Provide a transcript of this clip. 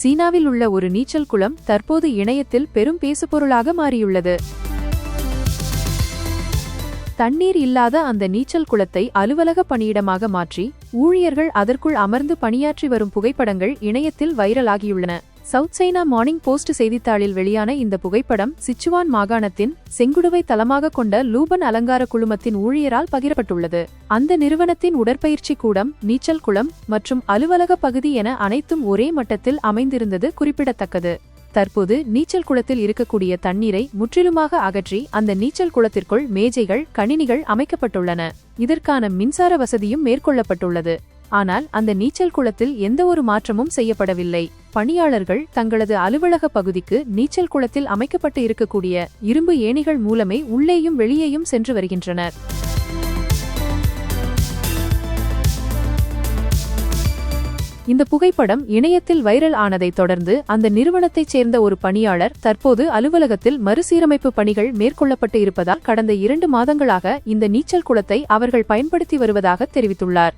சீனாவில் உள்ள ஒரு நீச்சல் குளம் தற்போது இணையத்தில் பெரும் பேசுபொருளாக மாறியுள்ளது. தண்ணீர் இல்லாத அந்த நீச்சல் குளத்தை அலுவலக பணியிடமாக மாற்றி ஊழியர்கள் அதற்குள் அமர்ந்து பணியாற்றி வரும் புகைப்படங்கள் இணையத்தில் வைரலாகியுள்ளன. சவுத் சைனா மார்னிங் போஸ்ட் செய்தித்தாளில் வெளியான இந்த புகைப்படம் சிச்சுவான் மாகாணத்தின் செங்குடுவை தளமாக கொண்ட லூபன் அலங்கார குழுமத்தின் ஊழியரால் பகிரப்பட்டுள்ளது. அந்த நிறுவனத்தின் உடற்பயிற்சி கூடம் நீச்சல் குளம் மற்றும் அலுவலக பகுதி என அனைத்தும் ஒரே மட்டத்தில் அமைந்திருந்தது குறிப்பிடத்தக்கது. தற்போது நீச்சல் குளத்தில் இருக்கக்கூடிய தண்ணீரை முற்றிலுமாக அகற்றி அந்த நீச்சல் குளத்திற்குள் மேஜைகள் கணினிகள் அமைக்கப்பட்டுள்ளன. இதற்கான மின்சார வசதியும் மேற்கொள்ளப்பட்டுள்ளது. ஆனால் அந்த நீச்சல் குளத்தில் எந்த ஒரு மாற்றமும் செய்யப்படவில்லை. பணியாளர்கள் தங்களது அலுவலக பகுதிக்கு நீச்சல் குளத்தில் அமைக்கப்பட்டு இருக்கக்கூடிய இரும்பு ஏணிகள் மூலமே உள்ளேயும் வெளியேயும் சென்று வருகின்றனர். இந்த புகைப்படம் இணையத்தில் வைரல் ஆனதைத் தொடர்ந்து அந்த நிறுவனத்தைச் சேர்ந்த ஒரு பணியாளர் தற்போது அலுவலகத்தில் மறுசீரமைப்பு பணிகள் மேற்கொள்ளப்பட்டு இருப்பதால் கடந்த இரண்டு மாதங்களாக இந்த நீச்சல் குளத்தை அவர்கள் பயன்படுத்தி வருவதாக தெரிவித்துள்ளார்.